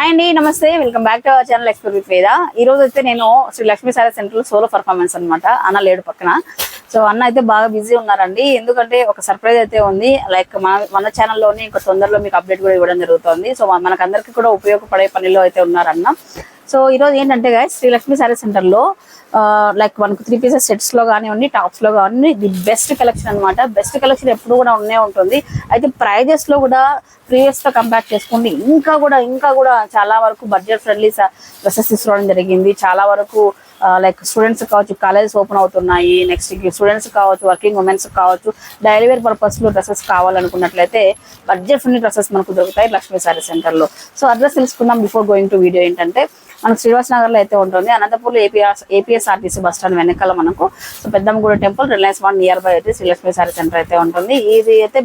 Hi అండి నమస్తే. Welcome back to our channel explore with Veda ఈ రోజు అయితే నేను Sri Lakshmi sari centre solo performance అనమాట అన్న లేడు పక్కన. సో అన్న అయితే బాగా బిజీ ఉన్నారండి. ఎందుకంటే ఒక సర్ప్రైజ్ అయితే ఉంది. లైక్ మన మన ఛానల్లోనే ఇంకా తొందరలో మీకు అప్డేట్ కూడా ఇవ్వడం జరుగుతుంది. సో మనకందరికీ కూడా ఉపయోగపడే పనిలో అయితే ఉన్నారన్న. సో ఈ రోజు ఏంటంటే guys, శ్రీ శారీ సారీ సెంటర్లో లైక్ మనకు త్రీ పీసెస్ సెట్స్లో కానివ్వండి టాప్స్లో కానివ్వండి ది బెస్ట్ కలెక్షన్ అనమాట బెస్ట్ కలెక్షన్ ఎప్పుడు కూడా ఉన్నే ఉంటుంది. అయితే ప్రైజెస్లో కూడా ప్రీవియస్తో కంపేర్ చేసుకుంటే ఇంకా కూడా ఇంకా కూడా చాలా వరకు బడ్జెట్ ఫ్రెండ్లీ డ్రెస్సెస్ తీసుకోవడం జరిగింది. చాలా వరకు లైక్ స్టూడెంట్స్ కావచ్చు కాలేజెస్ ఓపెన్ అవుతున్నాయి. నెక్స్ట్ స్టూడెంట్స్ కావచ్చు వర్కింగ్ ఉమెన్స్ కావచ్చు డైలీ వేర్ పర్పస్లో డ్రెస్సెస్ కావాలనుకున్నట్లయితే బడ్జెట్ ఫ్రెండ్లీ డ్రెస్సెస్ మనకు దొరుకుతాయి లక్ష్మీ శారీ సెంటర్లో. సో అడ్రస్ తెలుసుకుందాం బిఫోర్ గోయింగ్ టు వీడియో ఏంటంటే మనకు శ్రీనివాస్ నగర్లో అయితే ఉంటుంది. అనంతపూర్లో ఏపీఆర్ ఏపీఎస్ఆర్టీసీ బస్ స్టాండ్ వెనకాల మనకు so Peddammaguda temple Reliance one near by అయితే శ్రీలక్ష్మి సారీ సెంటర్ అయితే ఉంటుంది. ఇది అయితే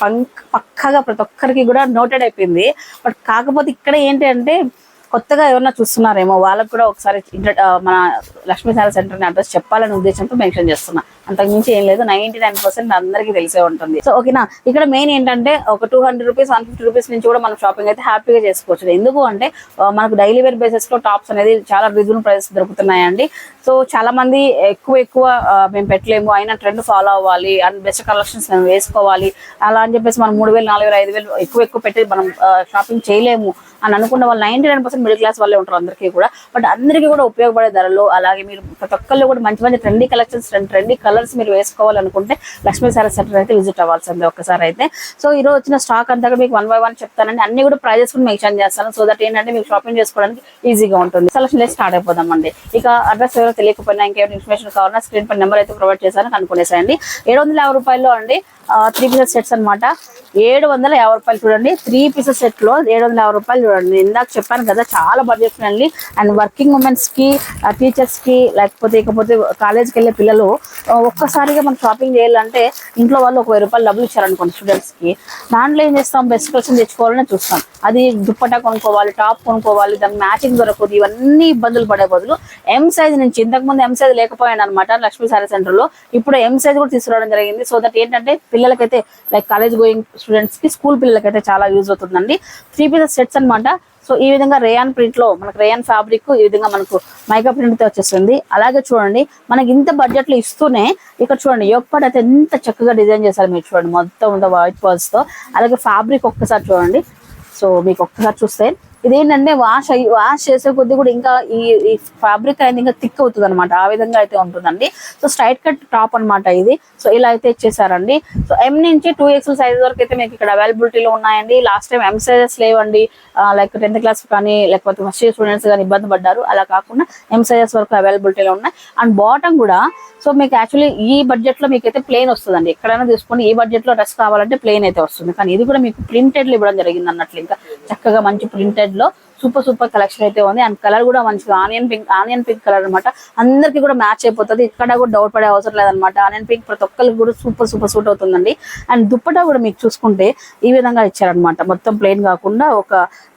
పంక్ పక్కగా ప్రతి ఒక్కరికి కూడా నోటెడ్ అయిపోయింది. బట్ కాకపోతే ఇక్కడ ఏంటి అంటే కొత్తగా ఎవరన్నా చూస్తున్నారేమో వాళ్ళకి కూడా ఒకసారి మన లక్ష్మీ సారీ సెంటర్ అడ్రస్ చెప్పాలనే ఉద్దేశంతో మెన్షన్ చేస్తున్నా. అంతకుమించి ఏం లేదు. నైన్టీ నైన్ పర్సెంట్ అందరికీ తెలిసే ఉంటుంది. సో ఓకేనా? ఇక్కడ మెయిన్ ఏంటంటే ఒక two hundred rupees one fifty rupees నుంచి కూడా మనం షాపింగ్ అయితే హ్యాపీగా చేసుకోవచ్చు. ఎందుకు అంటే మనకు డైలీ వేర్ బేసిస్లో టాప్స్ అనేది చాలా రీజనబుల్ ప్రైస్ దొరుకుతున్నాయండి. సో చాలా మంది ఎక్కువ ఎక్కువ మేము పెట్టలేము. అయినా ట్రెండ్ ఫాలో అవ్వాలి. అండ్ బెస్ట్ కలెక్షన్స్ మేము వేసుకోవాలి. అలా అని చెప్పేసి మనం మూడు వేలు నాలుగు వేలు ఐదు వేలు ఎక్కువ ఎక్కువ పెట్టి మనం షాపింగ్ చేయలేము అని అనుకున్న వాళ్ళు ninety nine percent middle class వాళ్ళే ఉంటారు అందరికీ కూడా. బట్ అందరికీ కూడా ఉపయోగపడే ధరలు అలాగే మీరు ప్రతి ఒక్కళ్ళు కూడా మంచి మంచి ట్రెండీ కలెక్షన్స్ ట్రెండీ కలర్స్ మీరు వేసుకోవాలనుకుంటే లక్ష్మీ సారీ సెంటర్ అయితే విజిట్ అవ్వాల్సిందే ఒకసారి అయితే. సో ఈ రోజు వచ్చిన స్టాక్ అంతా మీకు వన్ బై వన్ చెప్తానండి. అన్ని కూడా ప్రైజెస్ కూడా మెన్షన్ చేస్తాను. సో దట్ ఏంటంటే మీకు షాపింగ్ చేసుకోవడానికి ఈజీగా ఉంటుంది. సెలక్షన్ లేదు స్టార్ట్ అయిపోదామండి. ఇక అడ్రస్ ఎవరో తెలియకపోయినా ఇంకేమైనా ఇన్ఫర్మేషన్ కావాలన్నా స్క్రీన్ పై నెంబర్ అయితే ప్రొవైడ్ చేశాను కనుక్కునేసేయండి ఏడు వందల యాభై రూపాయల్లో అండి త్రీ పీసెస్ సెట్స్ అన్నమాట. ఏడు వందల యాభై రూపాయలు చూడండి. త్రీ పీసెస్ సెట్లో ఏడు వందల యాభై రూపాయలు చూడండి. ఇందాక చెప్పాను కదా చాలా బడ్జెట్ ఫ్రెండ్లీ అండ్ వర్కింగ్ ఉమెన్స్కి టీచర్స్కి లేకపోతే ఇకపోతే కాలేజ్కి వెళ్ళే పిల్లలు ఒక్కసారిగా మనం షాపింగ్ చేయాలంటే ఇంట్లో వాళ్ళు ఒక వెయ్యి రూపాయలు డబ్బులు ఇచ్చారనుకోండి స్టూడెంట్స్కి దాంట్లో ఏం చేస్తాం? బెస్ట్ క్వశ్చన్ తెచ్చుకోవాలని చూస్తాం. అది దుప్పటా కొనుక్కోవాలి టాప్ కొనుక్కోవాలి దాని మ్యాచింగ్ దొరకదు ఇవన్నీ ఇబ్బందులు పడే బదులు ఎం సైజ్ నుంచి ఇంతకుముందు ఎం సైజ్ లేకపోయాను అనమాట లక్ష్మీ సారీ సెంటర్లో ఇప్పుడు ఎం సైజ్ కూడా తీసుకురావడం జరిగింది. సో దట్ ఏంటంటే పిల్లలకైతే లైక్ కాలేజ్ గోయింగ్ స్టూడెంట్స్కి స్కూల్ పిల్లలకైతే చాలా యూజ్ అవుతుందండి. త్రీ పీసెస్ సెట్స్ అనమాట సో ఈ విధంగా రేయాన్ ప్రింట్లో మనకు రేయాన్ ఫ్యాబ్రిక్ ఈ విధంగా మనకు మైకా ప్రింట్తో వచ్చేస్తుంది. అలాగే చూడండి మనకి ఇంత బడ్జెట్లో ఇస్తూనే ఇక్కడ చూడండి యొక్కటి అయితే ఎంత చక్కగా డిజైన్ చేశారు మీరు చూడండి. మొత్తం ఉందా వైట్ పర్ల్స్తో. అలాగే ఫ్యాబ్రిక్ ఒక్కసారి చూడండి. సో మీకు ఒక్కసారి చూస్తే ఇదేంటంటే వాష్ అయ్యి వాష్ చేసే కొద్దీ కూడా ఇంకా ఈ ఈ ఫ్యాబ్రిక్ అనేది ఇంకా థిక్ అవుతుంది అనమాట ఆ విధంగా అయితే ఉంటుందండి. సో స్ట్రైట్ కట్ టాప్ అన్నమాట ఇది. సో ఇలా అయితే ఇచ్చేసారండి. సో ఎం నుంచి టూ ఎక్స్ఎల్ సైజ్ వరకు అయితే మీకు ఇక్కడ అవైలబిలిటీలో ఉన్నాయండి. లాస్ట్ టైం ఎం సైజెస్ లేవండి. లైక్ టెన్త్ క్లాస్ కానీ లేకపోతే ఫస్ట్ ఇయర్ స్టూడెంట్స్ కానీ ఇబ్బంది పడ్డారు. అలా కాకుండా ఎం సైజెస్ వరకు అవైలబిలిటీలో ఉన్నాయి. అండ్ బాటమ్ కూడా సో మీకు యాక్చువల్లీ ఈ బడ్జెట్లో మీకు అయితే ప్లెయిన్ వస్తుందండి. ఎక్కడైనా తీసుకొని ఈ బడ్జెట్లో డ్రెస్ కావాలంటే ప్లేన్ అయితే వస్తుంది. కానీ ఇది కూడా మీకు ప్రింటెడ్లు ఇవ్వడం జరిగింది అన్నట్లు ఇంకా చక్కగా మంచి ప్రింటెడ్ లో సూపర్ సూపర్ కలెక్షన్ అయితే ఉంది. అండ్ కలర్ కూడా మంచిగా onion pink onion pink colour అనమాట అందరికి కూడా మ్యాచ్ అయిపోతుంది. ఇక్కడ కూడా డౌట్ పడే అవసరం లేదనమాట ఆనియన్ పింక్ ప్రతి ఒక్కరికి కూడా సూపర్ సూపర్ సూట్ అవుతుందండి. అండ్ దుప్పటా కూడా మీకు చూసుకుంటే ఈ విధంగా ఇచ్చారనమాట మొత్తం ప్లెయిన్ కాకుండా ఒక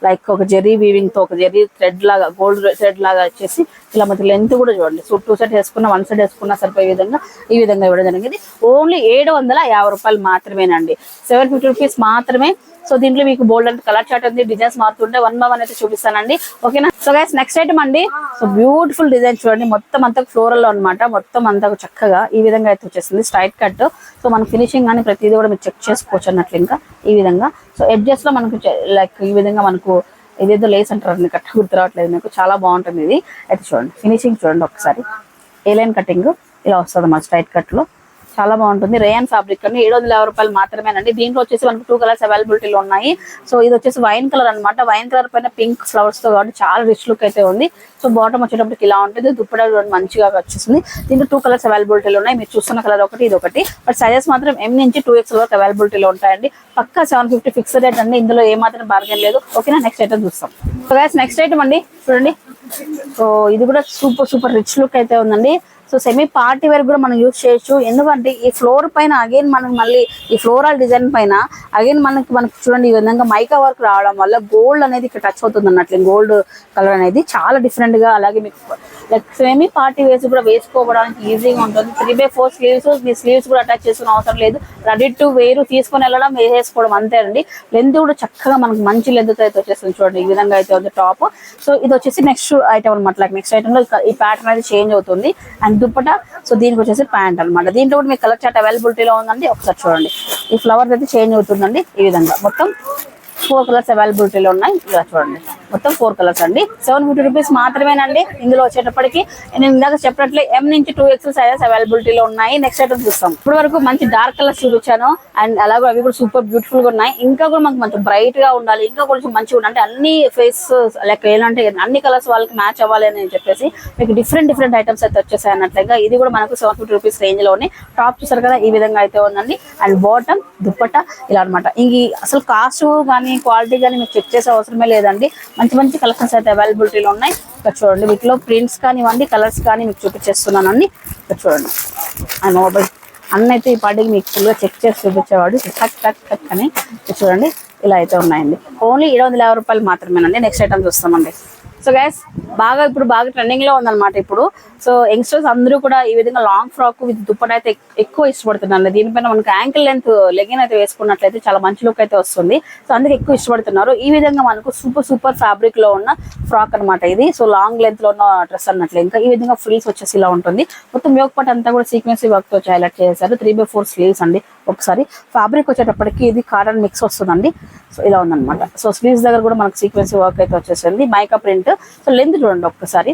లైక్ ఒక జెరీ వీవింగ్తో ఒక జెరీ థ్రెడ్ లాగా గోల్డ్ థ్రెడ్ లాగా వచ్చేసి ఇలా మధ్య లెంత్ కూడా చూడండి. సో టూ సెట్ వేసుకున్న వన్ సెట్ వేసుకున్న సరిపోయే విధంగా ఈ విధంగా ఇవ్వడం జరిగింది. ఓన్లీ ఏడు వందల యాభై రూపాయలు మాత్రమేనండి. సెవెన్ ఫిఫ్టీ రూపీస్ మాత్రమే సో దీంట్లో మీకు బోల్డ్ అంటే కలర్ చార్ట్ ఉంది డిజైన్స్ మారుతుంటే వన్ బై వన్ అయితే చూపిస్తానండి. ఓకేనా సో గైస్ నెక్స్ట్ ఐటమ్ అండి. సో బ్యూటిఫుల్ డిజైన్ చూడండి. మొత్తం అంతా ఫ్లోరల్లో అనమాట మొత్తం అంతా చక్కగా ఈ విధంగా అయితే వచ్చేసింది. స్ట్రైట్ కట్ సో మన ఫినిషింగ్ కానీ ప్రతిదీ కూడా మీరు చెక్ చేసుకోవచ్చు అన్నట్లు ఇంకా ఈ విధంగా. సో ఎడ్జెస్లో మనకు లైక్ ఈ విధంగా మనకు ఏదేదో లేస్ అంటారు కట్ట గుర్తు రావట్లేదు నాకు. చాలా బాగుంటుంది ఇది. అయితే చూడండి. ఫినిషింగ్ చూడండి ఒకసారి. ఏ లైన్ కటింగ్ ఇలా వస్తుంది మన స్ట్రైట్ కట్లో. చాలా బాగుంటుంది. రేయన్ ఫ్యాబ్రిక్ అండి ఏడు వందల యాభై రూపాయలు మాత్రమేనండి. దీంట్లో వచ్చేసి మనకు టూ కలర్స్ అవైలబిలిటీలో ఉన్నాయి. సో ఇది వచ్చేసి వైన్ కలర్ అన్నమాట. వైన్ కలర్ పైన పింక్ ఫ్లవర్స్తో కాబట్టి చాలా రిచ్ లుక్ అయితే ఉంది. సో బాటమ్ వచ్చేటప్పటికి ఇలా ఉంటుంది. దుప్పడా మంచిగా వచ్చేసింది. దీంట్లో టూ కలర్స్ అవైలబిలిటీలో ఉన్నాయి. మీరు చూస్తున్న కలర్ ఒకటి ఇది ఒకటి. బట్ సైజెస్ మాత్రం ఎం నుంచి టూ ఎక్స్ వరకు అవైలబిలిటీలో ఉంటాయండి. పక్కా సెవెన్ ఫిఫ్టీ ఫిక్స్డ్ రేట్ అండి. ఇందులో ఏ మాత్రం బార్గెన్ లేదు. ఓకేనా? నెక్స్ట్ ఐటమ్ చూస్తాం. సో నెక్స్ట్ ఐటమ్ అండి. చూడండి. సో ఇది కూడా సూపర్ సూపర్ రిచ్ లుక్ అయితే ఉందండి. సో సెమీ పార్టీ వేర్ కూడా మనం యూజ్ చేయొచ్చు. ఎందుకంటే ఈ ఫ్లోర్ పైన అగైన్ మనకి మళ్ళీ ఈ ఫ్లోరల్ డిజైన్ పైన అగైన్ మనకి మనకి చూడండి ఈ విధంగా మైకా వర్క్ రావడం వల్ల గోల్డ్ అనేది ఇక్కడ టచ్ అవుతుంది అన్నట్లు. గోల్డ్ కలర్ అనేది చాలా డిఫరెంట్గా అలాగే మీకు లైక్ సెమీ పార్టీ వేసి కూడా వేసుకోవడానికి ఈజీగా ఉంటుంది. త్రీ బై ఫోర్ స్లీవ్స్ మీ స్లీవ్స్ కూడా అటాచ్ చేసుకునే అవసరం లేదు. రెడీ టు వేరు తీసుకొని వెళ్ళడం వేసేసుకోవడం అంతే అండి. లెంత్ కూడా చక్కగా మనకి మంచి లెంత్ అయితే వచ్చేస్తుంది చూడండి. ఈ విధంగా అయితే ఉంది టాప్ సో ఇది వచ్చేసి నెక్స్ట్ ఐటమ్ అనమాట లైక్ నెక్స్ట్ ఐటమ్లో ఈ ప్యాటర్న్ అనేది చేంజ్ అవుతుంది. అండ్ దుప్పట. సో దీనికి వచ్చేసి ప్యాంట్ అన్నమాట. దీంట్లో కూడా మీకు కలర్ చాట్ అవైలబిలిటీలో ఉందండి. ఒకసారి చూడండి. ఈ ఫ్లవర్స్ అయితే చేంజ్ అవుతుందండి. ఈ విధంగా. మొత్తం ఫోర్ కలర్స్ అవైలబిలిటీలో ఉన్నాయి. ఇలా చూడండి. మొత్తం ఫోర్ కలర్స్ అండి. సెవెన్ ఫిఫ్టీ రూపీస్ మాత్రమేనండి. ఇందులో వచ్చేటప్పటికి నేను ఇందాక చెప్పినట్లు ఎం నుంచి టూ ఎక్స్ సైజెస్ అవైలబిలిటీలో ఉన్నాయి. నెక్స్ట్ ఐటమ్ చూస్తాం. ఇప్పుడు వరకు మంచి డార్క్ కలర్స్ చూపించాను. అండ్ అలాగే అవి కూడా సూపర్ బ్యూటిఫుల్గా ఉన్నాయి. ఇంకా కూడా మాకు మంచి బ్రైట్గా ఉండాలి. ఇంకా కొంచెం మంచిగా ఉండాలి. అంటే అన్ని ఫేస్ లైక్ ఏంటంటే అన్ని కలర్స్ వాళ్ళకి మ్యాచ్ అవ్వాలి అని చెప్పేసి మీకు డిఫరెంట్ డిఫరెంట్ ఐటమ్స్ అయితే వచ్చేసాయి అన్నట్లుగా ఇది కూడా మనకు సెవెన్ ఫిఫ్టీ రూపీస్ రేంజ్లోనే. టాప్ చూసారు కదా ఈ విధంగా అయితే ఉందండి. అండ్ బాటమ్ దుప్పట ఇలా అనమాట ఇంక ఈ అసలు కాస్ట్ కానీ క్వాలిటీ కానీ మీకు చెక్ చేసే అవసరమే లేదండి. మంచి మంచి కలెక్షన్స్ అయితే అవైలబిలిటీలో ఉన్నాయి. ఇక్కడ చూడండి వీటిలో ప్రింట్స్ కానివ్వండి కలర్స్ కానీ మీకు చూపించేస్తున్నానండి ఇక్కడ చూడండి. అండ్ మొబైల్ అన్న అయితే ఈ పాటికి మీకు ఫుల్గా చెక్ చేసి చూపించేవాడు. టక్ టక్ టక్ అని. చూడండి ఇలా అయితే ఉన్నాయండి. ఓన్లీ ఏడు వందల యాభై రూపాయలు మాత్రమేనండి. నెక్స్ట్ ఐటమ్ చూస్తామండి. సో గైస్ బాగా ఇప్పుడు బాగా ట్రెండింగ్లో ఉందన్నమాట ఇప్పుడు. సో యంగ్స్టర్స్ అందరూ కూడా ఈ విధంగా లాంగ్ ఫ్రాక్ విత్ దుప్పటి అయితే ఎక్కువ ఇష్టపడుతున్నారు. దీనిపైన మనకి యాంకిల్ లెంత్ లెగిన్ అయితే వేసుకున్నట్లయితే చాలా మంచి లుక్ అయితే వస్తుంది. సో అందుకే ఎక్కువ ఇష్టపడుతున్నారు. ఈ విధంగా మనకు సూపర్ సూపర్ ఫ్యాబ్రిక్లో ఉన్న ఫ్రాక్ అన్నమాట ఇది. సో లాంగ్ లెంత్లో ఉన్న డ్రెస్ అన్నట్లు. ఇంకా ఈ విధంగా ఫ్రిల్స్ వచ్చేసి ఇలా ఉంటుంది. మొత్తం యోగ పట్ అంతా కూడా సీక్వెన్సీ వర్క్తో హైలైట్ చేశారు. త్రీ బై ఫోర్ స్లీవ్స్ అండి ఒకసారి. ఫ్యాబ్రిక్ వచ్చేటప్పటికి ఇది కాటన్ మిక్స్ వస్తుందండి. సో ఇలా ఉందన్నమాట. సో స్లీవ్స్ దగ్గర కూడా మనకు సీక్వెన్సీ వర్క్ అయితే వచ్చేసింది. మైకా ప్రింట్ సో లెంత్ చూడండి ఒక్కసారి.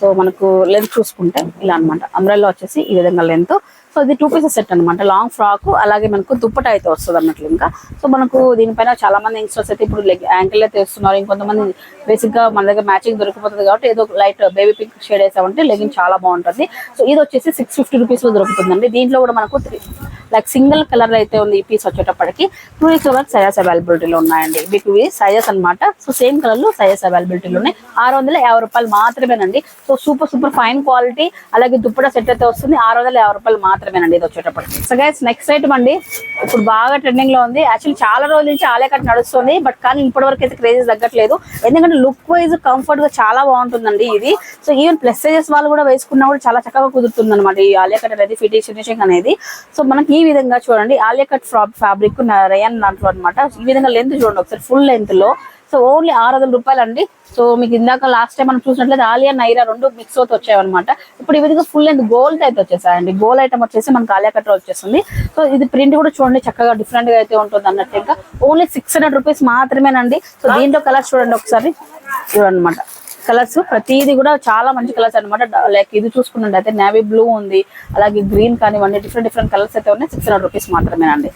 సో మనకు లెంత్ చూసుకుంటే ఇలా అనమాట అంబ్రెల్లా వచ్చేసి ఈ విధంగా లెంత్ సో ఇది టూ పీసెస్ సెట్ అనమాట లాంగ్ ఫ్రాక్ అలాగే మనకు దుప్పట అయితే వస్తుంది అన్నట్లు ఇంకా. సో మనకు దీనిపైన చాలా మంది యంగ్స్టర్స్ అయితే ఇప్పుడు లెగ్ యాంకిల్ అయితే వేస్తున్నారు. ఇంకొంతమంది బేసిక్గా మన దగ్గర మ్యాచింగ్ దొరికిపోతుంది కాబట్టి ఏదో లైట్ బేబీ పింక్ షేడ్ వేసామంటే లెగిన్ చాలా బాగుంటుంది. సో ఇది వచ్చేసి సిక్స్ ఫిఫ్టీ రూపీస్లో దొరుకుతుందండి. దీంట్లో కూడా మనకు త్రీ లైక్ సింగిల్ కలర్ అయితే ఉంది ఈ పీస్ వచ్చేటప్పటికి. టూ ఎక్స్ వరకు సైజెస్ అవైలబిలిటీలో ఉన్నాయండి. మీకు ఇవి సైజెస్ అన్నమాట. సో సేమ్ కలర్లో సైజెస్ అవైలబిలిటీలో ఉన్నాయి. ఆరు వందల యాభై రూపాయలు మాత్రమేనండి. So super super fine quality అలాగే దుప్పట సెట్ అయితే వస్తుంది. ఆరు వందల యాభై రూపాయలు మాత్రమే మాత్రమేనండి ఇది వచ్చేటప్పటికి. సో గైస్ నెక్స్ట్ ఐటమ్ అండి. ఇప్పుడు బాగా ట్రెండింగ్లో ఉంది. యాక్చువల్లీ చాలా రోజుల నుంచి ఆలే కట్ నడుస్తుంది బట్ కానీ ఇప్పటి వరకు అయితే క్రేజెస్ తగ్గట్లేదు. ఎందుకంటే లుక్ వైజ్ కంఫర్ట్గా చాలా బాగుంటుందండి ఇది. సో ఈవెన్ ప్లస్ సైజెస్ వాళ్ళు కూడా వేసుకున్నా కూడా చాలా చక్కగా కుదురుతుంది అనమాట ఈ ఆలియా కట్ అనేది ఫిటింగ్ ఫినిషింగ్ అనేది. సో మనకి ఈ విధంగా చూడండి. ఆలియా కట్ ఫ్యాబ్రిక్ రయన్ దాంట్లో అనమాట ఈ విధంగా లెంత్ చూడండి ఒకసారి ఫుల్ లెంత్లో. సో ఓన్లీ ఆరు వందల రూపాయలు అండి సో మీకు ఇందాక లాస్ట్ టైం మనం చూసినట్లయితే ఆలియా నైరా రెండు మిక్స్ అవుతూ వచ్చాయన్నమాట. ఇప్పుడు ఈ విధంగా ఫుల్ అండ్ గోల్డ్ అయితే వచ్చేసాయండి. గోల్ ఐటమ్ వచ్చేసి మనకి ఆలియా కట్ వచ్చేస్తుంది. సో ఇది ప్రింట్ కూడా చూడండి చక్కగా డిఫరెంట్గా అయితే ఉంటుంది అన్నట్టు ఇంకా. ఓన్లీ సిక్స్ హండ్రెడ్ రూపీస్ మాత్రమేనండి. సో దీంట్లో కలర్స్ చూడండి ఒకసారి. చూడనమాట కలర్స్ ప్రతిదీ కూడా చాలా మంచి కలర్స్ అన్నమాట. లైక్ ఇది చూసుకున్నట్టు నేవీ బ్లూ ఉంది అలాగే గ్రీన్ కానివ్వండి డిఫరెంట్ డిఫరెంట్ కలర్స్ అయితే ఉన్నాయి. సిక్స్ హండ్రెడ్ రూపీస్ మాత్రమేనండి.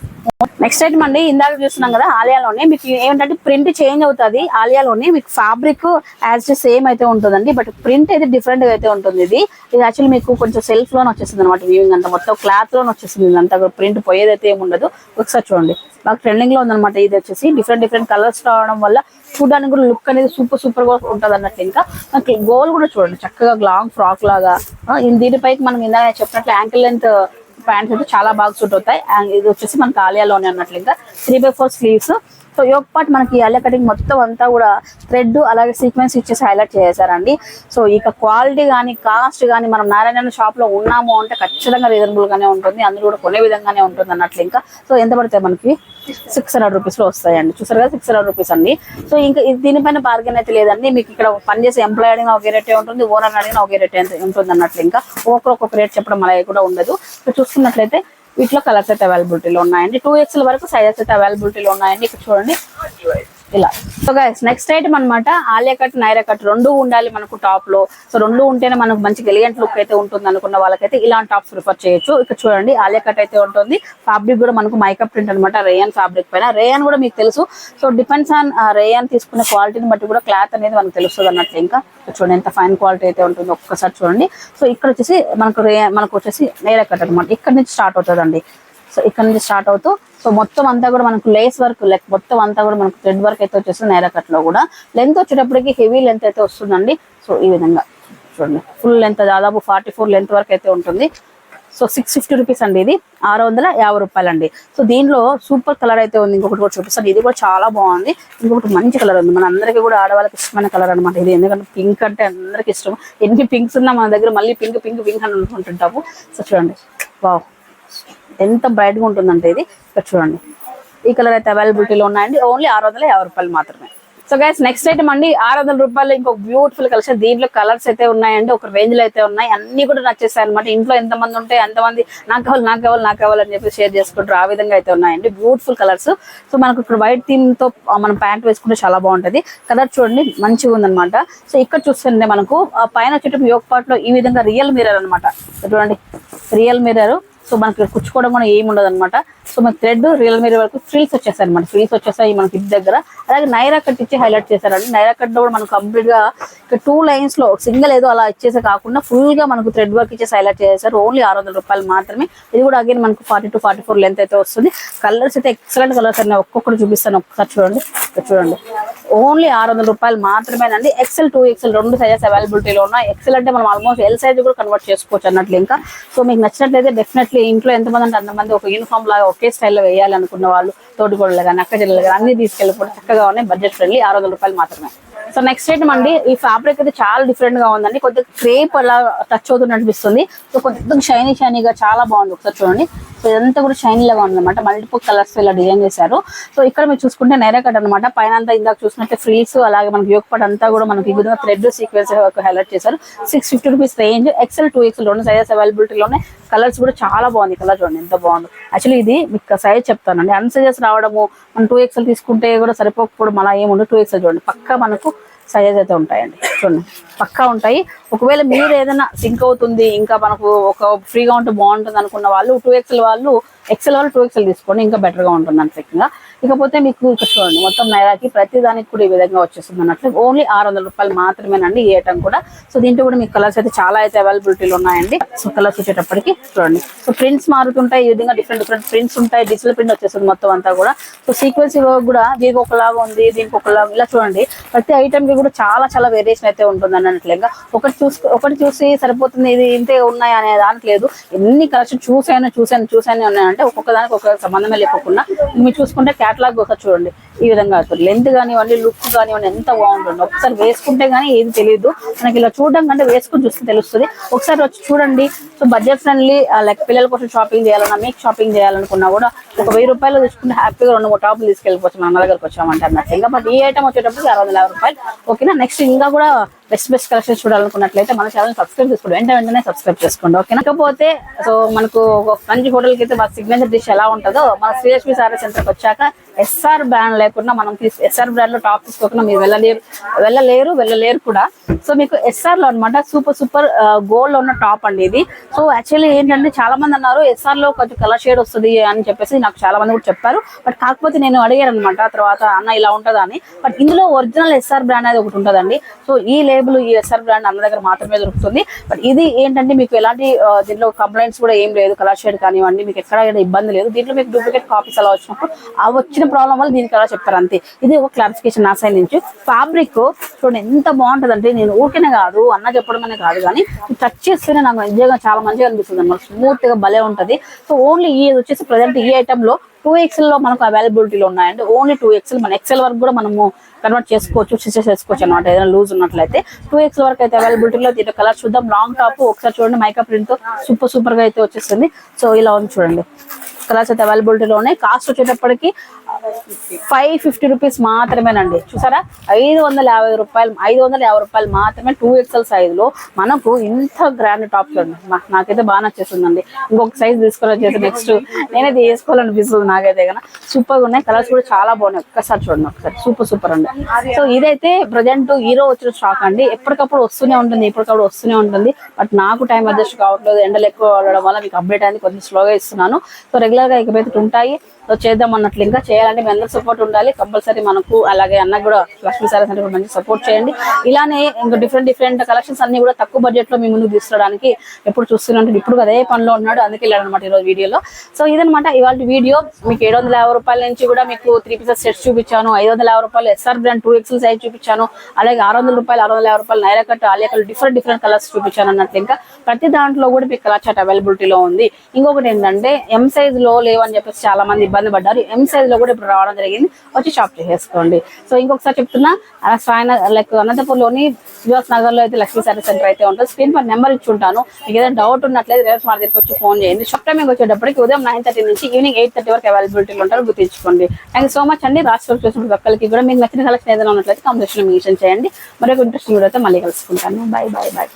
నెక్స్ట్ ఐటమ్ అండి ఇందాక చూస్తున్నాం కదా ఆలియాలోనే మీకు ఏంటంటే ప్రింట్ చేంజ్ అవుతుంది. ఆలియాలోనే మీకు ఫ్యాబ్రిక్ యాజ్ సేమ్ అయితే ఉంటుందండి. బట్ ప్రింట్ అయితే డిఫరెంట్గా అయితే ఉంటుంది ఇది. ఇది యాక్చువల్లీ మీకు కొంచెం సెల్ఫ్లోనే వచ్చేస్తుంది అనమాట వీవింగ్ అంతా. మొత్తం క్లాత్లోనే వచ్చేస్తుంది ఇదంతా ప్రింట్ పోయేది అయితే ఏమి ఉండదు. ఒకసారి చూడండి. బాగా ట్రెండింగ్లో ఉందన్నమాట ఇది వచ్చేసి. డిఫరెంట్ డిఫరెంట్ కలర్స్ రావడం వల్ల చూడడానికి కూడా లుక్ అనేది సూపర్ సూపర్గా ఉంటుంది అన్నట్టు ఇంకా. మనకి గోల్ కూడా చూడండి. చక్కగా లాంగ్. ఫ్రాక్ లాగా దీనిపైకి మనం ఇందాక చెప్పినట్లు యాంకిల్ లెంత్ ప్యాంట్స్ అయితే చాలా బాగా సూట్ అవుతాయి. అండ్ ఇది వచ్చేసి మనకి ఆలియాలోనే అన్నట్లు ఇంకా three by four sleeves so yoke part మనకి ఆలియా కటింగ్ మొత్తం అంతా కూడా థ్రెడ్ అలాగే సీక్వెన్స్ ఇచ్చేసి హైలైట్ చేశారండి సో ఇక క్వాలిటీ కానీ కాస్ట్ కానీ మనం నారాయణ షాప్లో ఉన్నాము అంటే ఖచ్చితంగా రీజనబుల్ గానే ఉంటుంది. అందులో కూడా కొనే విధంగానే ఉంటుంది అన్నట్లు ఇంకా. సో ఎంత పడతాయి మనకి సిక్స్ హండ్రెడ్ రూపీస్లో వస్తాయండి. చూసారు కదా సిక్స్ హండ్రెడ్ రూపీస్ అండి. సో ఇంకా దీనిపైన బార్గెన్ అయితే లేదండి. మీకు ఇక్కడ పనిచేసే ఎంప్లాయ్ అడిగిన ఒకే రేటే ఉంటుంది ఓనర్ అడిగిన ఒకే రేటే ఉంటుంది అన్నట్లు ఇంకా. ఒక్కొక్క ఒక్కొక్క రేట్ చెప్పడం అలాగే కూడా ఉండదు. సో చూసుకున్నట్లయితే వీటిలో కలర్స్ అయితే అవైలబిలిటీలో ఉన్నాయండి. టూ ఎక్స్ఎల్ వరకు సైజెస్ అయితే అవైలబిలిటీలో ఉన్నాయండి. ఇక్కడ చూడండి. ఇలా. సో గైస్ నెక్స్ట్ ఐటమ్ అన్నమాట ఆలియా కట్ నైరా కట్ రెండు ఉండాలి మనకు టాప్లో. సో రెండు ఉంటేనే మనకు మంచి ఎలిగెంట్ లుక్ అయితే ఉంటుంది అనుకున్న వాళ్ళకైతే ఇలాంటి టాప్స్ ప్రిఫర్ చేయొచ్చు. ఇక్కడ చూడండి ఆలియా కట్ అయితే ఉంటుంది. ఫ్యాబ్రిక్ కూడా మనకు మైకప్ ప్రింట్ అనమాట రేయన్ ఫ్యాబ్రిక్ పైన. రేయన్ కూడా మీకు తెలుసు. సో డిపెండ్స్ ఆన్ రేయన్ తీసుకునే క్వాలిటీని బట్టి కూడా క్లాత్ అనేది మనకు తెలుస్తుంది అన్నట్లు ఇంకా. చూడండి ఎంత ఫైన్ క్వాలిటీ అయితే ఉంటుందో ఒక్కసారి చూడండి. సో ఇక్కడ వచ్చేసి మనకు రే మనకు వచ్చేసి నైరా కట్ అనమాట ఇక్కడ నుంచి స్టార్ట్ అవుతుందండి. సో ఇక్కడ నుంచి స్టార్ట్ అవుతూ సో మొత్తం అంతా కూడా మనకు లేస్ వర్క్ లైక్ మొత్తం అంతా కూడా మనకు థ్రెడ్ వర్క్ అయితే వచ్చేస్తుంది నేరా కూడా. లెంత్ వచ్చేటప్పటికి హెవీ లెంత్ అయితే వస్తుందండి. సో ఈ విధంగా చూడండి. ఫుల్ లెంత్ దాదాపు ఫార్టీ ఫోర్ లెంత్ వరకు అయితే ఉంటుంది. సో సిక్స్ ఫిఫ్టీ రూపీస్ అండి ఇది. ఆరు వందల యాభై రూపాయలు అండి. సో దీనిలో సూపర్ కలర్ అయితే ఉంది. ఇంకొకటి కూడా చూపిస్తాను. ఇది కూడా చాలా బాగుంది. ఇంకొకటి మంచి కలర్ ఉంది. మన అందరికీ కూడా ఆడవాళ్ళకి ఇష్టమైన కలర్ అనమాట ఇది. ఎందుకంటే పింక్ అంటే అందరికి ఇష్టం. ఎన్ని పింక్స్ ఉన్నా మన దగ్గర మళ్ళీ పింక్ పింక్ పింక్ అని అనుకుంటుంటాము. సో చూడండి. వావ్. ఎంత బ్రైట్గా ఉంటుందంటే ఇది? ఇక్కడ చూడండి. ఈ కలర్ అయితే అవైలబిలిటీలో ఉన్నాయండి. ఓన్లీ ఆరు వందల యాభై రూపాయలు మాత్రమే. సో గైస్ నెక్స్ట్ ఐటమ్ అండి. ఆరు వందల రూపాయలు ఇంకొక బ్యూటిఫుల్ కలెక్షన్ దీంట్లో కలర్స్ అయితే ఉన్నాయండి. ఒక రేంజ్లో అయితే ఉన్నాయి. అన్ని కూడా నచ్చేస్తాయి అనమాట ఇంట్లో ఎంత మంది ఉంటే ఎంతమంది నాకు కావాలి నాకు కావాలి నాకు కావాలని చెప్పి షేర్ చేసుకుంటారు. ఆ విధంగా అయితే ఉన్నాయండి. బ్యూటిఫుల్ కలర్స్ సో మనకు ఇక్కడ వైట్ థీమ్తో మనం ప్యాంట్ వేసుకుంటే చాలా బాగుంటది. కలర్ చూడండి మంచిగా ఉందనమాట సో ఇక్కడ చూస్తుంటే మనకు ఆ పైన చుట్టూ యోగ పార్ట్లో ఈ విధంగా రియల్ మిర్రర్ అనమాట చూడండి. రియల్ మిర్రర్ సో మనకి ఇక్కడ కుచ్చుకోవడం కూడా ఏమి ఉండదు అనమాట సో మన థ్రెడ్ రియల్ మీర వరకు ఫ్రిల్స్ వచ్చేసాయి అనమాట ఫ్రిల్స్ వచ్చేసాయి మనకి ఇది దగ్గర. అలాగే నైరా కట్ ఇచ్చి హైలైట్ చేశారండి. నైరా కట్ కూడా మనం కంప్లీట్గా టూ లైన్స్లో సింగిల్ ఏదో అలా ఇచ్చేసే కాకుండా ఫుల్గా మనకు థ్రెడ్ వర్క్ ఇచ్చేసి హైలైట్ చేశారు. ఓన్లీ ఆరు వందల రూపాయలు మాత్రమే. ఇది కూడా అగైన్ మనకు forty two forty four length అయితే వస్తుంది. కలర్స్ అయితే ఎక్సలెంట్ కలర్స్ అన్ని ఒక్కొక్కటి చూపిస్తాను ఒక్కసారి చూడండి. చూడండి. ఓన్లీ ఆరు వందల రూపాయలు మాత్రమేనండి. ఎక్సెల్ టూ ఎక్సెల్ రెండు సైజెస్ అవైలబిలిటీలో ఉన్నాయి. ఎక్సెల్ అంటే మనం ఆల్మోస్ట్ ఎల్ సైజ్ కూడా కన్వర్ట్ చేసుకోవచ్చు అన్నట్లు ఇంకా. సో మీకు నచ్చినట్లయితే డెఫినెట్లీ ఇంట్లో ఎంతమంది అంటే అంతమంది ఒక యూనిఫామ్ లాగా ఒకే స్టైల్లో వేయాలనుకున్న వాళ్ళు తోటికోడలు కానీ అక్క చెల్లెలు కానీ అన్ని తీసుకెళ్ళిపోతే చక్కగా ఉన్నాయి బడ్జెట్ ఫ్రెండ్లీ ఆరు వందల రూపాయలు మాత్రమే. సో నెక్స్ట్ ఐటమ్ అండి ఈ ఫ్యాబ్రిక్ అయితే చాలా డిఫరెంట్గా ఉందండి. కొద్దిగా క్రేప్ అలా టచ్ అవుతున్నట్టు అనిపిస్తుంది. సో కొద్దిగా షైనీ షైనీగా చాలా బాగుంది. ఒకసారి చూడండి. ఇదంతా కూడా షైన్ లాగా ఉందన్నమాట. మల్టిపుల్ కలర్స్ ఇలా డిజైన్ చేశారు. సో ఇక్కడ మీరు చూసుకుంటే నైరా కట్ అనమాట పైన అంతా ఇందాక చూసినట్టే ఫ్రీస్ అలాగే మనకి యోగ అంతా కూడా మనకి ఈ విధంగా థ్రెడ్ సీక్వెన్స్ హైలైట్ చేశారు. Six fifty rupees range XL two XL రెండు సైజెస్ అవైలబిలిటీలోనే కలర్స్ కూడా చాలా బాగుంది. కలర్ చూడండి ఎంత బాగుంది. యాక్చువల్లీ ఇది మీకు సైజ్ చెప్తానండి. అన్ సైజెస్ రావడము మనం టూ ఎక్సెల్ తీసుకుంటే కూడా సరిపోకపోవడం అలా ఏముండదు. టూ ఎక్సెల్ చూడండి పక్కా మనకు సైజెస్ అయితే ఉంటాయండి. చూడండి పక్కా ఉంటాయి. ఒకవేళ మీరు ఏదైనా సింక్ అవుతుంది ఇంకా మనకు ఒక ఫ్రీగా ఉంటే బాగుంటుంది అనుకున్న వాళ్ళు టూ ఎక్స్ఎల్ వాళ్ళు ఎక్సెల్ వాళ్ళు టూ ఎక్స్ఎల్ తీసుకోండి ఇంకా బెటర్గా ఉంటుంది అంతగా ఇకపోతే మీకు ఇక్కడ చూడండి మొత్తం నైరాకి ప్రతి దానికి కూడా ఈ విధంగా వచ్చేస్తుంది అన్నట్లు ఓన్లీ ఆరు వందల రూపాయలు మాత్రమేనండి ఈ ఐటమ్ కూడా. సో దీంట్లో కూడా మీకు కలర్స్ అయితే చాలా అయితే అవైలబిలిటీలో ఉన్నాయండి. సో కలర్స్ వచ్చేటప్పటికి చూడండి. సో ప్రింట్స్ మారుతుంటాయి ఈ విధంగా డిఫరెంట్ డిఫరెంట్ ప్రింట్స్ ఉంటాయి డిజిటల్ ప్రింట్ వచ్చేస్తుంది మొత్తం అంతా కూడా. సో సీక్వెన్స్ కూడా దీనికి ఒకలాగా ఉంది దీనికి ఒకలాగా ఇలా చూడండి ప్రతి ఐటమ్కి కూడా చాలా చాలా వేరియేషన్ అయితే ఉంటుంది అన్నట్లుగా ఒకటి చూసుకో ఒకటి చూసి సరిపోతుంది ఇది ఇంతే ఉన్నాయి అనే దానికి లేదు. ఎన్ని కలెక్షన్ చూసాను చూసాను చూసాను ఉన్నాయంటే ఒక్కొక్క దానికి ఒక్కొక్క సంబంధమే లేకుండా మీరు చూసుకుంటే క్యాటలాగ్ ఒకసారి చూడండి. ఈ విధంగా అవుతుంది లెంత్ కానివ్వండి లుక్ కానివ్వండి ఎంత బాగుంటుంది. ఒకసారి వేసుకుంటే కానీ ఏది తెలియదు మనకి ఇలా చూడడం కంటే వేసుకుని చూస్తే తెలుస్తుంది. ఒకసారి వచ్చి చూడండి. సో బడ్జెట్ ఫ్రెండ్లీ లైక్ పిల్లల కోసం షాపింగ్ చేయాలన్నా మీకు షాపింగ్ చేయాలనుకున్నా కూడా ఒక వెయ్యి రూపాయలు తీసుకుంటే హ్యాపీగా రెండు మూడు టాపులు తీసుకెళ్ళిపోవచ్చు మన అన్న దగ్గరకు వచ్చామంటారు నాకు ఇంకా బట్ ఈ ఐటమ్ వచ్చేటప్పుడు అరవై వందల యాభై రూపాయలు. ఓకేనా? నెక్స్ట్ ఇంకా కూడా బెస్ట్ బెస్ట్ కలెక్షన్ నచ్చినట్లయితే మన ఛానల్ సబ్స్క్రైబ్ చేసుకోండి. వెంట వెంటనే సబ్స్క్రైబ్ చేసుకోండి. ఓకే కాకపోతే సో మనకు ఒక మంచి హోటల్కి అయితే మన సిగ్నేచర్ డిష్ ఎలా ఉంటుందో మన శ్రీలక్ష్మి సారీ సెంటర్కి వచ్చాక ఎస్ఆర్ బ్రాండ్ లేకుండా మనం ఎస్ఆర్ బ్రాండ్లో టాప్ తీసుకోకుండా మీరు వెళ్ళలేరు వెళ్ళలేరు వెళ్ళలేరు కూడా. సో మీకు ఎస్ఆర్లో అనమాట సూపర్ సూపర్ గోల్డ్లో ఉన్న టాప్ అండి ఇది. సో యాక్చువల్లీ ఏంటంటే చాలా మంది అన్నారు ఎస్ఆర్లో కొంచెం కలర్ షేడ్ వస్తుంది అని చెప్పేసి నాకు చాలా మంది కూడా చెప్పారు. బట్ కాకపోతే నేను అడిగాను అనమాట తర్వాత అన్న ఇలా ఉంటుందా అని. బట్ ఇందులో ఒరిజినల్ ఎస్ఆర్ బ్రాండ్ అనేది ఒకటి ఉంటుందండి. సో ఈ లేబుల్ ఈ ఎస్ఆర్ బ్రాండ్ అన్న దగ్గర మాత్రమే దొరుకుతుంది. బట్ ఇది ఏంటంటే మీకు ఎలాంటి దీంట్లో కంప్లైంట్స్ కూడా ఏం లేదు. కలర్ షేడ్ కానివ్వండి మీకు ఎక్కడ ఇబ్బంది లేదు. దీంట్లో మీకు డూప్లికేట్ కాపీస్ అలా వచ్చినప్పుడు ఆ వచ్చిన ప్రాబ్లం వల్ల దీనికి అలా చెప్తారు అంతే. ఇది ఒక క్లారిఫికేషన్ నా సైడ్ నుంచి. ఫ్యాబ్రిక్ చూడండి ఎంత బాగుంటుంది అంటే నేను ఊరికనే కాదు అన్న చెప్పడం అనే కాదు కానీ టచ్ చేస్తేనే నాకు నిజంగా చాలా మంచిగా అనిపిస్తుంది అనమాట స్మూత్గా భలే ఉంటది. సో ఓన్లీ ఈ వచ్చేసి ప్రజెంట్ ఈ ఐటమ్లో టూ ఎక్స్ఎల్లో మనకు అవైలబిలిటీలో ఉన్నాయండి. ఓన్లీ టూ ఎక్స్ఎల్ మన ఎక్స్ఎల్ వరకు కూడా మనము కన్వర్ట్ చేసుకోవచ్చు స్టిచెస్ చేసుకోవచ్చు అనమాట ఏదైనా లూజ్ ఉన్నట్లయితే టూ ఎక్స్ వరకు అయితే అవైలబిలిటీలో దీని కలర్ చూద్దాం. లాంగ్ టాప్ ఒకసారి చూడండి మైకప్ ప్రింట్తో సూపర్ సూపర్గా అయితే వచ్చేస్తుంది. సో ఇలా ఉంది చూడండి. కలర్స్ అయితే అవైలబిలిటీలో ఉన్నాయి కాస్ట్ వచ్చేటప్పటికి ఫైవ్ ఫిఫ్టీ రూపీస్ మాత్రమేనండి. చూసారా? ఐదు వందల యాభై రూపాయలు ఐదు వందల యాభై రూపాయలు మాత్రమే టూ ఎక్స్ఎల్ సైజులో మనకు ఇంత గ్రాండ్ టాప్ చూడండి నాకైతే బాగా నచ్చేస్తుందండి. ఇంకొక సైజ్ తీసుకొని వచ్చేసి నెక్స్ట్ నేనైతే వేసుకోవాలనిపిస్తుంది నాకైతే కదా సూపర్గా ఉన్నాయి. కలర్స్ కూడా చాలా బాగున్నాయి. ఒక్కసారి చూడండి ఒకసారి సూపర్ సూపర్ అండి. సో ఇదైతే ప్రజెంట్ హీరో వచ్చిన స్టాక్ అండి. ఎప్పటికప్పుడు వస్తూనే ఉంటుంది ఎప్పటికప్పుడు వస్తూనే ఉంటుంది. బట్ నాకు టైం అడ్జస్ట్ కావట్లేదు ఎండలు ఎక్కువ అవడం వల్ల మీకు అప్డేట్ అనేది కొంచెం స్లోగా ఇస్తున్నాను. సో రెగ్యులర్ రెగ్యులర్గా ఉంటాయి. సో చేద్దాం అన్నట్లు ఇంకా చేయాలంటే మీ అందరి సపోర్ట్ ఉండాలి. కంపల్సరీ మనకు అలాగే అన్న కూడా లక్ష్మీ సారీస్ అంటే కూడా మంచి సపోర్ట్ చేయండి. ఇలానే ఇంకా డిఫరెంట్ డిఫరెంట్ కలెక్షన్స్ అన్ని కూడా తక్కువ బడ్జెట్లో మీ ముందుకు తీసుకురావడానికి ఎప్పుడు చూస్తున్నాడు ఇప్పుడు అదే పనిలో ఉన్నాడు. అందుకే వెళ్ళాడు అనమాట ఈరోజు వీడియోలో. సో ఇదనమాట ఇవాళ వీడియో. మీకు ఏడు వందల యాభై రూపాయల నుంచి కూడా మీకు త్రీ పీసెస్ సెట్స్ చూపించాను. ఐదు వందల యాభై రూపాయలు SR brand two XL size చూపించాను. అలాగే ఆరు వందల రూపాయలు ఆరు వందల యాభై రూపాయలు Naira cut different different colours చూపించాను అన్నట్లు ఇంకా ప్రతి దాంట్లో కూడా మీకు కలర్ చాట్ అవైలబిలిటీలో ఉంది. ఇంకొకటి ఏంటంటే ఎం సైజ్ లో లేవని చెప్పేసి చాలా మంది ఇబ్బంది పడ్డారు. ఎం సైజ్లో కూడా ఇప్పుడు రావడం జరిగింది. వచ్చి షాప్ చేసేసుకోండి. సో ఇంకొకసారి చెప్తున్నా ఆ సాయన లైక్ అనంతపూర్లోని యువస్ నగర్లో అయితే లక్ష్మీ సర్వీస్ సెంటర్ అయితే ఉంటుంది. స్క్రీన్ పర్ నెంబర్ ఇచ్చి ఉంటాను. మీకు ఏదైనా డౌట్ ఉన్నట్లయితే రేపు మా దగ్గరికి వచ్చి ఫోన్ చేయండి. షాప్ టైమింగ్ వచ్చేటప్పటికి ఉదయం నైన్ థర్టీ నుంచి ఈవినింగ్ ఎయిట్ థర్టీ వరకు అవైలబిలిటీలో ఉంటారు. గుర్తించుకోండి. థ్యాంక్ సో మచ్ అండి. రాష్ట్రం చూసిన ఒక్కరికి కూడా మీకు నచ్చిన కలెక్షన్ ఏదైనా ఉన్నట్లయితే కాంపిటీషన్ మెన్షన్ చేయండి. మరొక ఇంట్రెస్టింగ్ వీడియో అయితే మళ్ళీ కలుసుకుంటాను. By by by